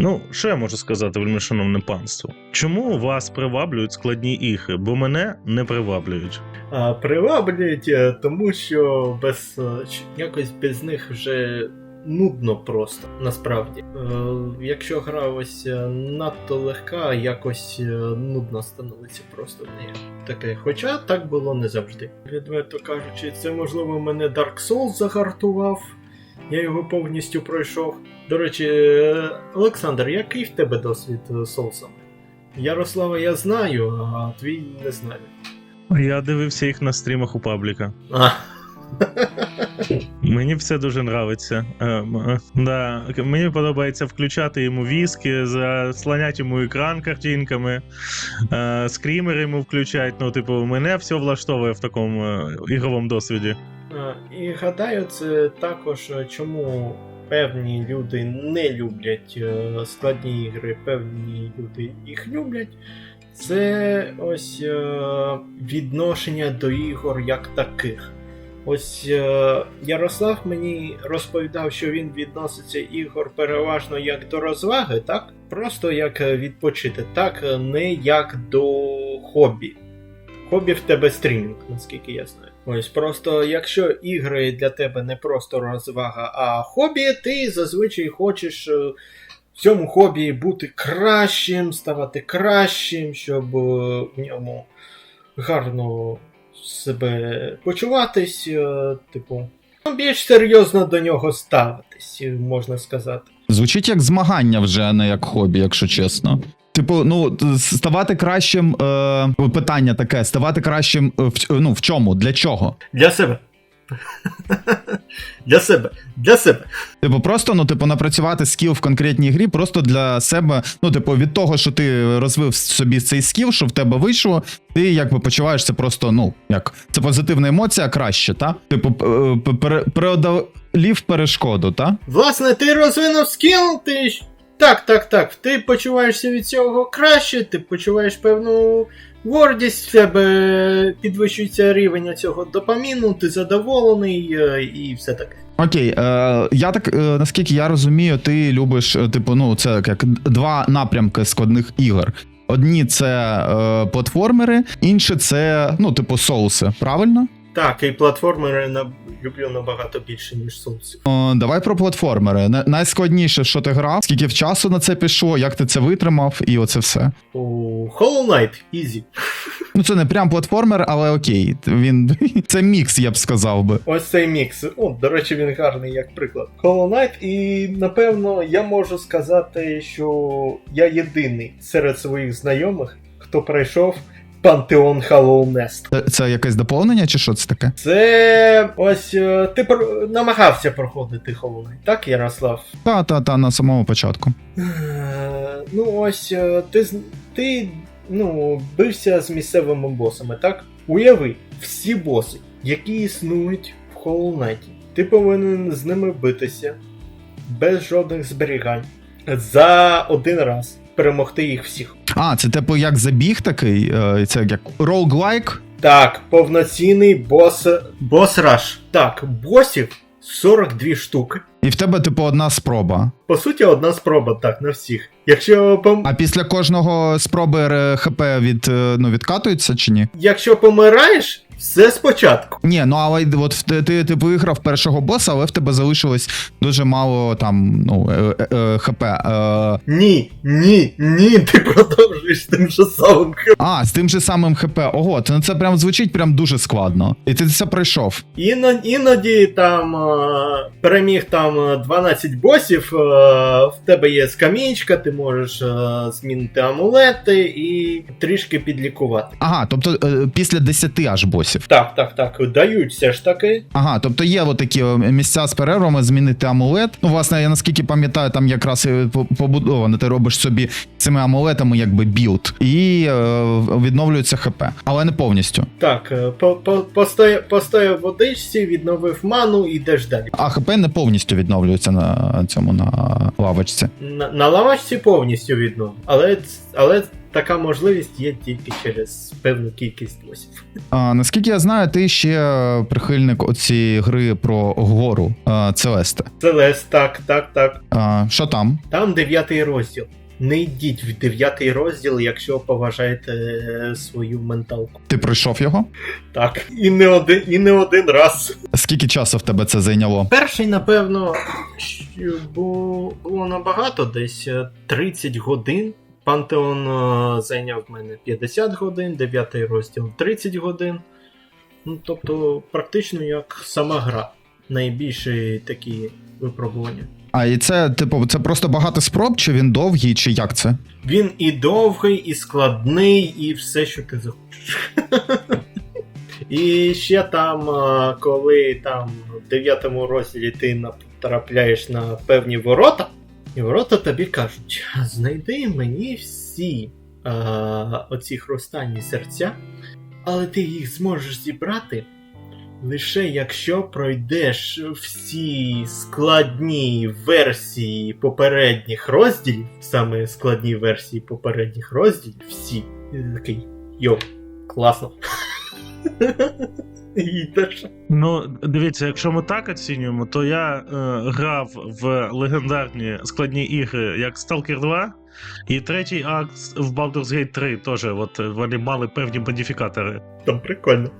Ну, що я можу сказати, вельмишановне панство? Чому вас приваблюють складні ігри, бо мене не приваблюють? А, приваблюють, е, тому що без е, якось без них вже нудно просто насправді. Е, якщо гра ось е, надто легка, якось нудно становиться просто в неї. Таке. Хоча так було не завжди. Відверто кажучи, це можливо мене Dark Souls загартував. Я його повністю пройшов. До речі, е, Олександр, який в тебе досвід е, соусами? Ярослава я знаю, а твій не знаю. Я дивився їх на стрімах у пабліка. А. Мені все дуже нравиться. Ем, е, да. Мені подобається включати йому віски, заслоняти йому екран картинками, е, скрімери йому включати. Ну, типу, мене все влаштовує в такому е, ігровому досвіді. І гадаю, це також чому певні люди не люблять е, складні ігри, певні люди їх люблять. Це ось е, відношення до ігор як таких. Ось е, Ярослав мені розповідав, що він відноситься ігор переважно як до розваги, так? Просто як відпочити, так не як до хобі. Хобі в тебе стрімінг, наскільки я знаю. Ось просто якщо ігри для тебе не просто розвага, а хобі, ти зазвичай хочеш е, в цьому хобі бути кращим, ставати кращим, щоб е, в ньому гарно себе почуватись, е, типу, ну, більш серйозно до нього ставитись, можна сказати. Звучить як змагання вже, а не як хобі, якщо чесно. Типу, ну ставати кращим. Е, питання таке: ставати кращим е, в, ну, в чому? Для чого? Для себе. Для себе. Для себе. Типу, просто ну, типу, напрацювати скіл в конкретній грі, просто для себе. Ну, типу, від того, що ти розвив собі цей скіл, що в тебе вийшло, ти якби почуваєшся просто, ну, як це позитивна емоція краще, та? Типу, е, п- пере- преодолів перешкоду, та? Власне, ти розвинув скіл, ти. Так, так, так. Ти почуваєшся від цього краще, ти почуваєш певну гордість, в тебе підвищується рівень цього допаміну, ти задоволений е, і все таке. Окей, е, я так, е, наскільки я розумію, ти любиш, е, типу, ну, це як два напрямки складних ігор. Одні це е, платформери, інші це, ну, типу, соуси, правильно? Так, і платформери на... люблю набагато більше, ніж соусів. О, давай про платформери. На- Найскладніше, що ти грав, скільки в часу на це пішло, як ти це витримав, і оце все. У Hollow Knight, easy. Ну, це не прям платформер, але окей. Він це мікс, я б сказав би. Ось цей мікс. О, до речі, він гарний як приклад. Hollow Knight, і напевно я можу сказати, що я єдиний серед своїх знайомих, хто пройшов Пантеон Hollow Nest. Це, це якесь доповнення, чи що це таке? Це ось е, ти про- намагався проходити Hollow Knight, так, Ярослав? Та, та, та, на самому початку. Е, Ну, ось е, ти, з- ти ну, бився з місцевими босами, так? Уяви, всі боси, які існують в Hollow Knight, ти повинен з ними битися без жодних зберігань за один раз перемогти їх всіх. А, це типу як забіг такий, е, це як роуглайк. Так, повноцінний бос. бос раш. Так, босів 42 штуки. І в тебе, типу, одна спроба. По суті, одна спроба, так, на всіх. Якщо пом... А після кожного спроби е, ХП від, е, ну, відкатується чи ні? Якщо помираєш, все спочатку. Ні, ну але от ти, ти, виграв першого боса, але в тебе залишилось дуже мало там, ну, е, е, е, ХП. Е, Ні, ні, ні, ти продовжуєш тим же самим. ХП. а, з тим же самим ХП. Ого, це, це прям звучить прям дуже складно. І ти це пройшов. Іно, іноді там е, переміг там е, 12 босів, е, в тебе є скам'ячка, ти можеш е, змінити амулети і трішки підлікувати. Ага, тобто е, після 10 аж босів. Так, так, так, дають все ж таки. Ага, тобто є от такі е, місця з перервами, змінити амулет. Ну, власне, я наскільки пам'ятаю, там якраз побудовано, ти робиш собі цими амулетами якби білд, і е, відновлюється ХП, але не повністю. Так, е, по- по- постояв, водичці, відновив ману і йдеш далі. А ХП не повністю відновлюється на цьому на лавочці. На, на лавачці повністю відновив, але, але така можливість є тільки через певну кількість босів. А, наскільки я знаю, ти ще прихильник оцієї гри про гору а, Целесте. Целес, так, так, так. А, що там? Там дев'ятий розділ. Не йдіть в дев'ятий розділ, якщо поважаєте е, свою менталку. Ти пройшов його? Так. І не один, і не один раз. Скільки часу в тебе це зайняло? Перший, напевно, було набагато, десь е, 30 годин. Пантеон е, зайняв в мене 50 годин, дев'ятий розділ 30 годин. Ну, тобто, практично як сама гра. Найбільші такі випробування. А і це, типу, це просто багато спроб, чи він довгий, чи як це? Він і довгий, і складний, і все, що ти захочеш. І ще там, коли там в дев'ятому розділі ти натрапляєш на певні ворота, і ворота тобі кажуть: знайди мені всі а, оці хрустальні серця, але ти їх зможеш зібрати. Лише якщо пройдеш всі складні версії попередніх розділів, саме складні версії попередніх розділів, всі, і такий йо, класно. Їдеш. Ну, дивіться, якщо ми так оцінюємо, то я е, грав в легендарні складні ігри, як Stalker 2, і третій акт в Baldur's Gate 3 теж, от вони мали певні модифікатори. Там прикольно.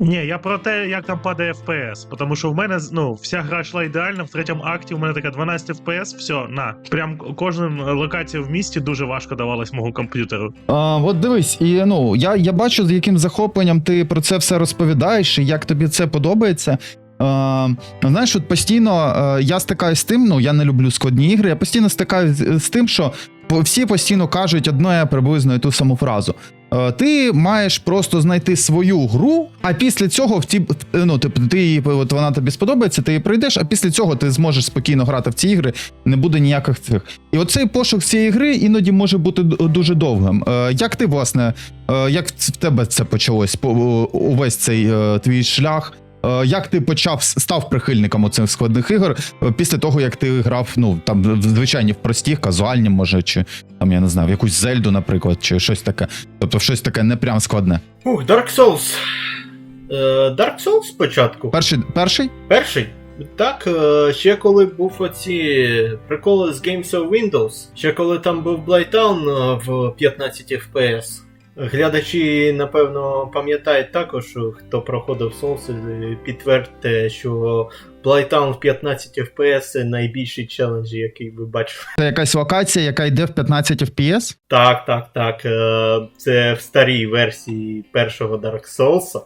Ні, я про те, як там падає FPS, тому що в мене ну, вся гра йшла ідеально, в третьому акті у мене така 12 FPS, все, на. Прям кожна локація в місті дуже важко давалась мого комп'ютеру. А, от дивись, і ну я, я бачу, з яким захопленням ти про це все розповідаєш, і як тобі це подобається. А, знаєш, от постійно е, я стикаюсь з тим, ну я не люблю складні ігри, я постійно стикаюсь з, тим, що всі постійно кажуть одне приблизно ту саму фразу. Е, Ти маєш просто знайти свою гру, а після цього в ті, ну, типу, ти її, от вона тобі сподобається, ти її пройдеш, а після цього ти зможеш спокійно грати в ці ігри, не буде ніяких цих. І оцей пошук цієї гри іноді може бути дуже довгим. Е, Як ти, власне, е, як в тебе це почалось? по- Увесь цей твій шлях? Е, Як ти почав став прихильником оцих складних ігор е, після того, як ти грав, ну там в звичайні в простих, казуальні, може, чи там я не знаю, в якусь зельду, наприклад, чи щось таке. Тобто щось таке не прям складне. Ух, Dark Souls. Е, Dark Souls спочатку. Перший перший? Перший. Так, ще коли був оці приколи з Games of Windows, ще коли там був Blighttown в 15 FPS. Глядачі, напевно, пам'ятають також, хто проходив Souls, е, підтвердьте, що Blighttown в 15 FPS найбільший челендж, який ви бачили. Це якась локація, яка йде в 15 FPS? Так, так, так. е, Це в старій версії першого Dark Souls.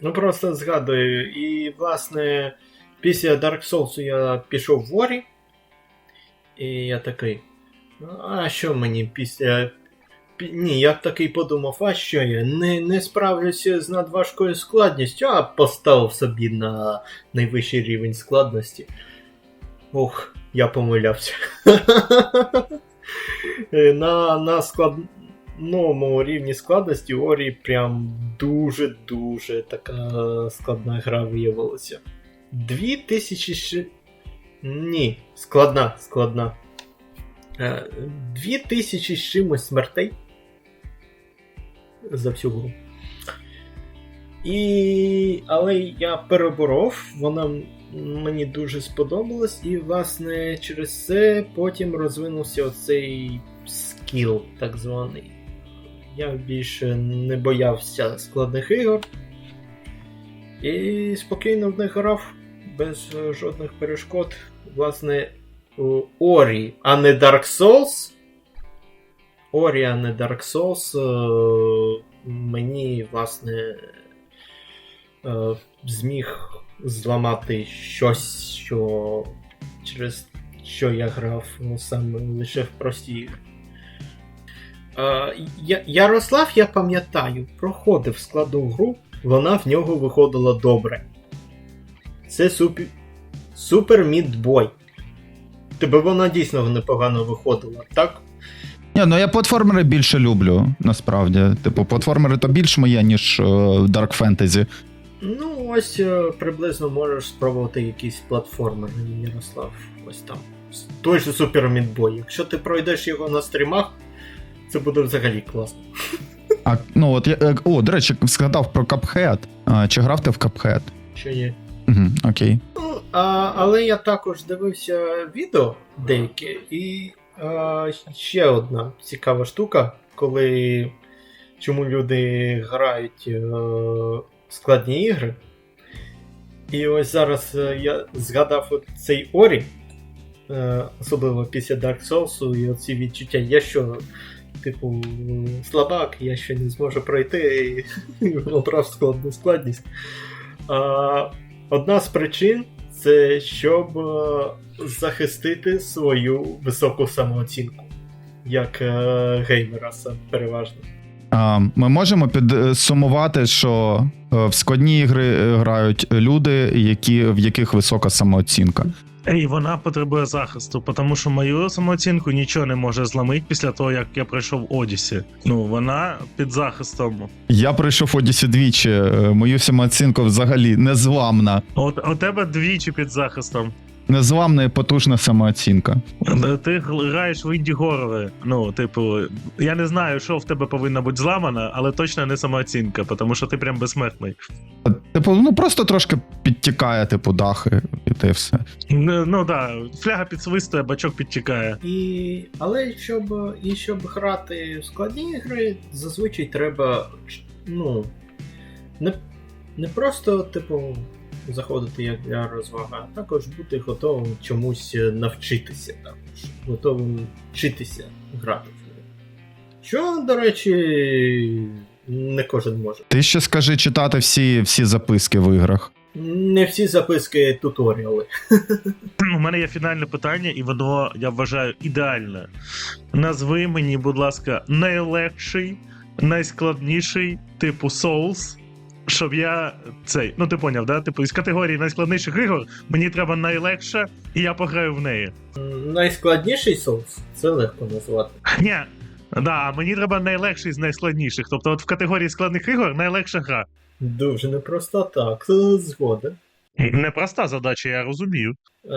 Ну просто згадую. І, власне, після Dark Souls я пішов в Ori. І я такий. «Ну, А що мені після. Ні, я такий подумав, а що я не, не справлюся з надважкою складністю, а поставив собі на найвищий рівень складності. Ох, я помилявся. Е, на, на складному рівні складності Орі прям дуже-дуже така складна гра виявилася. Дві тисячі ши... Ні, складна, складна. Е, Дві тисячі з чимось смертей за всю гру. І... Але я переборов, вона мені дуже сподобалась, і, власне, через це потім розвинувся оцей скіл, так званий. Я більше не боявся складних ігор. І спокійно в них грав без е, жодних перешкод. Власне, Орі, а не Dark Souls. Орі, а не Dark Souls. е, Мені, власне, е, зміг зламати щось, що через що я грав ну, саме лише в прості ігри. Е, я, Ярослав, я пам'ятаю, проходив складну гру, вона в нього виходила добре. Це супер Мідбой. Тебе вона дійсно непогано виходила, так? Ні, ну я платформери більше люблю, насправді. Типу, платформери то більш моє, ніж е, Dark Fantasy. Ну, ось е, приблизно можеш спробувати якийсь платформер, Ярослав. Ось там. Той же Супер Мідбой. Якщо ти пройдеш його на стрімах, Це буде взагалі класно. А ну от я е, о, до речі, згадав про Cuphead. А, Чи грав ти в Cuphead? Що є. Угу, окей. Ну, а, але я також дивився відео деякі, і ще одна цікава штука, коли чому люди грають е, складні ігри. І ось зараз е, я згадав цей Орі, е, особливо після Dark Souls, і оці відчуття, я що, типу, слабак, я ще не зможу пройти і обрав складну складність. А, одна з причин це щоб е, захистити свою високу самооцінку, як е, геймера переважно. Ми можемо підсумувати, що е, в складні ігри грають люди, які, в яких висока самооцінка. І вона потребує захисту, тому що мою самооцінку нічого не може зламити після того, як я пройшов Одісі. Ну, вона під захистом. Я пройшов Одісі двічі, е, мою самооцінку взагалі незламна. От у тебе двічі під захистом. Незламна і потужна самооцінка. Ти граєш в інді горори. Ну, типу, я не знаю, що в тебе повинна бути зламана, але точно не самооцінка, тому що ти прям безсмертний. Типу, ну просто трошки підтікає, типу, дахи, і те все. Ну, ну да, фляга підсвистує, бачок підтікає. І... Але щоб, і щоб грати в складні ігри, зазвичай треба ну, не, не просто, типу, заходити як для розваги, а також бути готовим чомусь навчитися, також, готовим вчитися грати. Що, до речі, не кожен може. Ти ще скажи читати всі, всі записки в іграх. Не всі записки туторіали. У мене є фінальне питання, і воно, я вважаю, ідеальне. Назви мені, будь ласка, найлегший, найскладніший, типу Souls, щоб я цей. Ну, ти поняв, да? Типу, із категорії найскладніших ігор мені треба найлегше, і я пограю в неї. Найскладніший соус це легко назвати. Ні. Да, мені треба найлегший з найскладніших. Тобто, от в категорії складних ігор найлегша гра. Дуже непросто так, Згода. Непроста задача, я розумію. Е,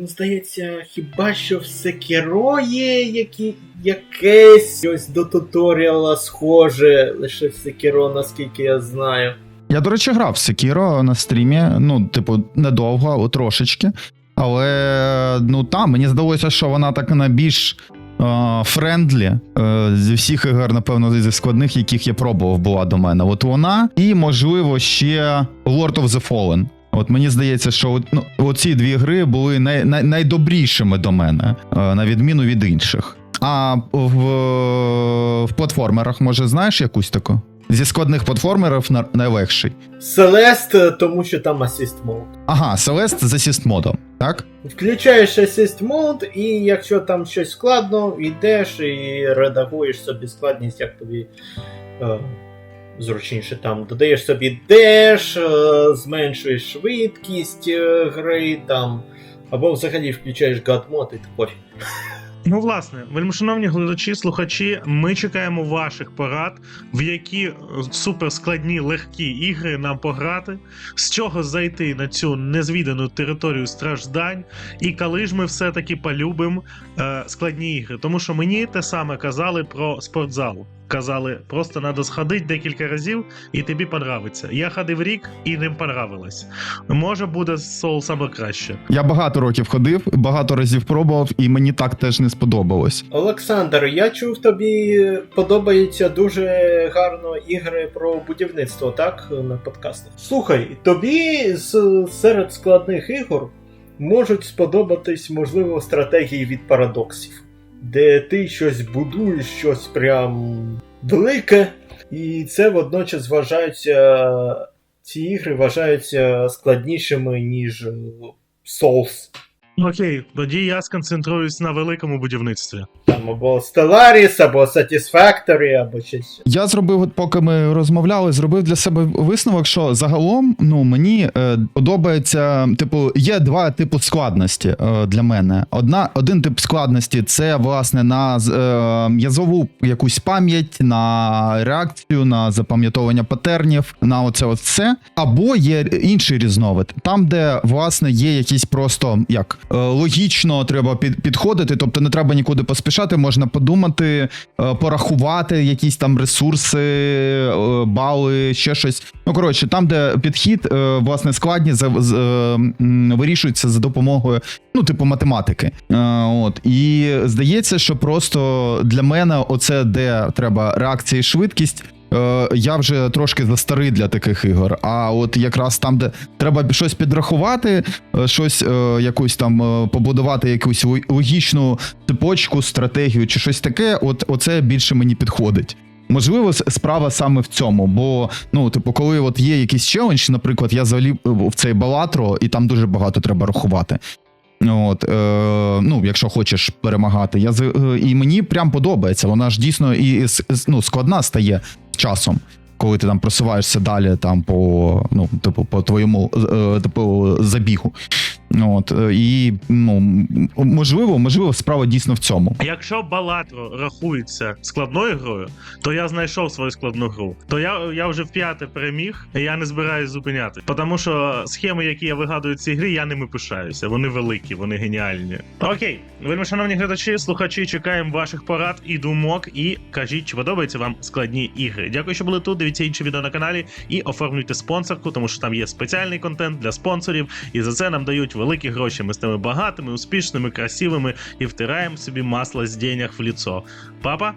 ну, здається, хіба що в Секіро є які, якесь ось до туторіала схоже, лише в Секіро, наскільки я знаю. Я, до речі, грав в Sekiro на стрімі, ну, типу, недовго, трошечки. Але ну там мені здалося, що вона так на більш е, френдлі е, зі всіх ігор, напевно, зі складних, яких я пробував, була до мене. От вона, і можливо ще Lord of the Fallen. От мені здається, що от, ну, оці дві гри були най, най, найдобрішими до мене, е, на відміну від інших. А в, в платформерах, може, знаєш якусь таку? Зі складних платформерів найлегший. Селест, тому що там асіст мод. Ага, Celeste з асіст модом, так? Включаєш асіст мод, і якщо там щось складно, йдеш і редагуєш собі складність, як тобі е, зручніше там. Додаєш собі деш, е, зменшуєш швидкість е, гри там. Або взагалі включаєш God мод і пофіг. Ну, власне, вельмишановні глядачі, слухачі, ми чекаємо ваших порад, в які е, суперскладні легкі ігри нам пограти, з чого зайти на цю незвідану територію страждань, і коли ж ми все-таки полюбимо е, складні ігри. Тому що мені те саме казали про спортзал. Казали, просто треба сходити декілька разів, і тобі понравиться. Я ходив рік і ним понравилось. Може буде з Soul саме краще. Я багато років ходив, багато разів пробував, і мені так теж не сподобалось. Олександр, я чув, тобі подобаються дуже гарно ігри про будівництво, так? На подкастах. Слухай, тобі з, серед складних ігор можуть сподобатись, можливо, стратегії від парадоксів, де ти щось будуєш, щось прям велике, і це водночас вважаються. Ці ігри вважаються складнішими, ніж Souls. Окей, тоді я сконцентруюсь на великому будівництві. Там або Stellaris, або Satisfactory, або щось. Я зробив, от поки ми розмовляли, зробив для себе висновок, що загалом ну мені е, подобається, типу, є два типи складності е, для мене. Одна, один тип складності це власне на е, язову якусь пам'ять, на реакцію, на запам'ятовування патернів, на оце от все. Або є інший різновид, там, де власне є якісь просто як логічно треба під, підходити, тобто не треба нікуди поспішати, можна подумати, е, порахувати якісь там ресурси, е, бали, ще щось. Ну коротше, там, де підхід, е, власне, складні е, вирішується за допомогою, ну, типу, математики. Е, От і здається, що просто для мене, оце де треба реакція і швидкість. Е, Я вже трошки застарий для таких ігор. А от якраз там, де треба щось підрахувати, е, щось е, якусь там е, побудувати, якусь ло- логічну цепочку, стратегію чи щось таке, от оце більше мені підходить. Можливо, справа саме в цьому, бо ну, типу, коли от є якийсь челендж, наприклад, я залів в цей балатро, і там дуже багато треба рахувати. От, е, ну, якщо хочеш перемагати, я е, і мені прям подобається. Вона ж дійсно і с- ну, складна стає часом, коли ти там просуваєшся далі, там по ну, типу, по твоєму е, типу, забігу. От, е, і ну, можливо, можливо, справа дійсно в цьому. Якщо Балатро рахується складною грою, то я знайшов свою складну гру. То я, я вже в п'яте переміг, і я не збираюсь зупиняти. Тому що схеми, які я вигадую в цій грі, я ними пишаюся. Вони великі, вони геніальні. Окей, вельми шановні глядачі, слухачі, чекаємо ваших порад і думок. І кажіть, чи подобаються вам складні ігри. Дякую, що були тут. Дивіться інші відео на каналі і оформлюйте спонсорку, тому що там є спеціальний контент для спонсорів, і за це нам дають великі гроші. Ми стаємо багатими, успішними, красивими і втираємо собі масло з денег в ліцо. Папа,